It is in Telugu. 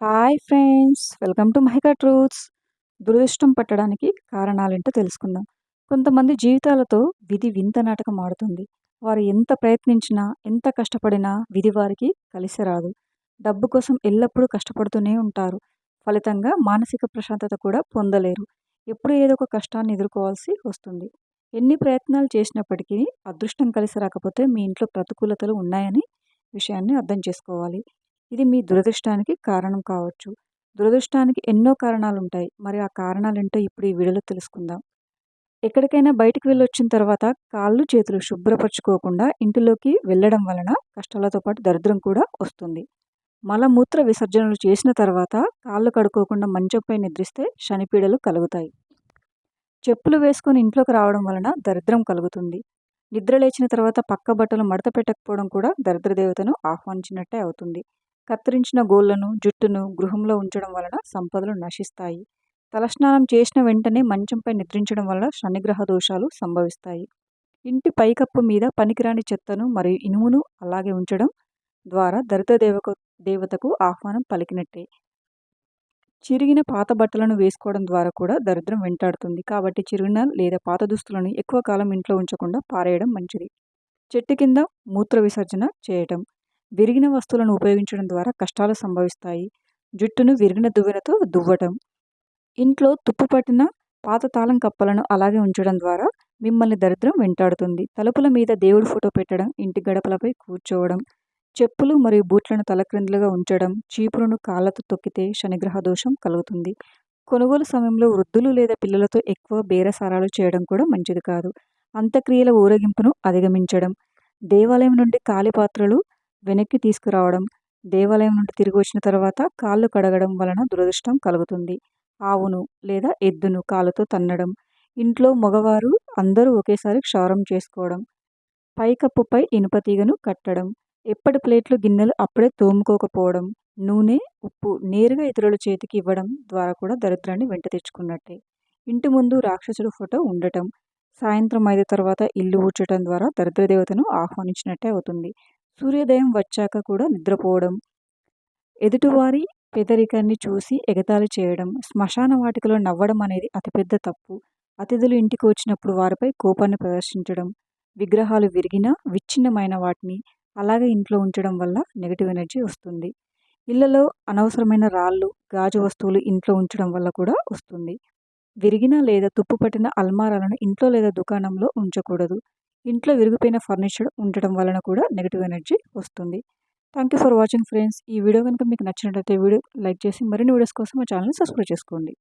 Hi friends welcome to Mahika truths. దురదృష్టం పట్టడానికి కారణాలేంటో తెలుసుకుందాం. కొంతమంది జీవితాలతో విధి వింత నాటకం ఆడుతుంది. వారు ఎంత ప్రయత్నించినా ఎంత కష్టపడినా విధి వారికి కలిసి రాదు. డబ్బు కోసం ఎల్లప్పుడూ కష్టపడుతూనే ఉంటారు. ఫలితంగా మానసిక ప్రశాంతత కూడా పొందలేరు. ఎప్పుడు ఏదో ఒక కష్టాన్ని ఎదుర్కోవాల్సి వస్తుంది. ఎన్ని ప్రయత్నాలు చేసినప్పటికీ అదృష్టం కలిసి రాకపోతే మీ ఇంట్లో ప్రతికూలతలు ఉన్నాయని విషయాన్ని అర్థం చేసుకోవాలి. ఇది మీ దురదృష్టానికి కారణం కావచ్చు. దురదృష్టానికి ఎన్నో కారణాలు ఉంటాయి మరి ఆ కారణాలు ఏంటో ఇప్పుడు ఈ వీడియోలో తెలుసుకుందాం. ఎక్కడికైనా బయటికి వెళ్ళి వచ్చిన తర్వాత కాళ్ళు చేతులు శుభ్రపరచుకోకుండా ఇంటిలోకి వెళ్ళడం వలన కష్టాలతో పాటు దరిద్రం కూడా వస్తుంది. మలమూత్ర విసర్జనలు చేసిన తర్వాత కాళ్ళు కడుక్కోకుండా మంచంపై నిద్రిస్తే శనిపీడలు కలుగుతాయి. చెప్పులు వేసుకొని ఇంట్లోకి రావడం వలన దరిద్రం కలుగుతుంది. నిద్ర లేచిన తర్వాత పక్క బట్టలు మడత పెట్టకపోవడం కూడా దరిద్ర దేవతను ఆహ్వానించినట్టే అవుతుంది. కత్తిరించిన గోళ్ళను జుట్టును గృహంలో ఉంచడం వలన సంపదలు నశిస్తాయి. తలస్నానం చేసిన వెంటనే మంచంపై నిద్రించడం వలన శనిగ్రహ దోషాలు సంభవిస్తాయి. ఇంటి పైకప్పు మీద పనికిరాని చెత్తను మరియు ఇనుమును అలాగే ఉంచడం ద్వారా దరిద్ర దేవకు దేవతకు ఆహ్వానం పలికినట్టే. చిరిగిన పాత బట్టలను వేసుకోవడం ద్వారా కూడా దరిద్రం వెంటాడుతుంది. కాబట్టి చిరిగిన లేదా పాత దుస్తులను ఎక్కువ కాలం ఇంట్లో ఉంచకుండా పారేయడం మంచిది. చెట్టు కింద మూత్ర విసర్జన చేయటం. విరిగిన వస్తువులను ఉపయోగించడం ద్వారా కష్టాలు సంభవిస్తాయి. జుట్టును విరిగిన దువ్వెనతో దువ్వటం. ఇంట్లో తుప్పు పట్టిన పాత తాళం కప్పలను అలాగే ఉంచడం ద్వారా మిమ్మల్ని దరిద్రం వెంటాడుతుంది. తలుపుల మీద దేవుడి ఫోటో పెట్టడం ఇంటి గడపలపై కూర్చోవడం చెప్పులు మరియు బూట్లను తలక్రిందులుగా ఉంచడం చీపులను కాళ్ళతో తొక్కితే శనిగ్రహ దోషం కలుగుతుంది. కొనుగోలు సమయంలో వృద్ధులు లేదా పిల్లలతో ఎక్కువ బేరసారాలు చేయడం కూడా మంచిది కాదు. అంత్యక్రియల ఊరేగింపును అధిగమించడం. దేవాలయం నుండి ఖాళీ పాత్రలు వెనక్కి తీసుకురావడం దేవాలయం నుండి తిరిగి వచ్చిన తర్వాత కాళ్ళు కడగడం వలన దురదృష్టం కలుగుతుంది. ఆవును లేదా ఎద్దును కాలుతో తన్నడం ఇంట్లో మగవారు అందరూ ఒకేసారి క్షారం చేసుకోవడం పైకప్పుపై ఇనుప తీగను కట్టడం ఎప్పటి ప్లేట్లు గిన్నెలు అప్పుడే తోముకోకపోవడం నూనె ఉప్పు నేరుగా ఇతరుల చేతికి ఇవ్వడం ద్వారా కూడా దరిద్రాన్ని వెంట తెచ్చుకున్నట్టే. ఇంటి ముందు రాక్షసుడు ఫోటో ఉండటం సాయంత్రం ఐదు తర్వాత ఇల్లు ఊడ్చడం ద్వారా దరిద్ర దేవతను ఆహ్వానించినట్టే అవుతుంది. సూర్యోదయం వచ్చాక కూడా నిద్రపోవడం ఎదుటివారి పేదరికాన్ని చూసి ఎగతాళి చేయడం శ్మశాన వాటికలో నవ్వడం అనేది అతిపెద్ద తప్పు. అతిథులు ఇంటికి వచ్చినప్పుడు వారిపై కోపాన్ని ప్రదర్శించడం విగ్రహాలు విరిగిన విచ్ఛిన్నమైన వాటిని అలాగే ఇంట్లో ఉంచడం వల్ల నెగిటివ్ ఎనర్జీ వస్తుంది. ఇళ్ళలో అనవసరమైన రాళ్ళు గాజు వస్తువులు ఇంట్లో ఉంచడం వల్ల కూడా వస్తుంది. విరిగిన లేదా తుప్పు పట్టిన అల్మారాలను ఇంట్లో లేదా దుకాణంలో ఉంచకూడదు. ఇంట్లో విరిగిపోయిన ఫర్నిచర్ ఉండటం వలన కూడా నెగిటివ్ ఎనర్జీ వస్తుంది. Thank you for watching friends. ఈ వీడియో కనుక మీకు నచ్చినట్లయితే వీడియో లైక్ చేసి మరిన్ని వీడియోస్ కోసం మా ఛానల్ని సబ్స్క్రైబ్ చేసుకోండి.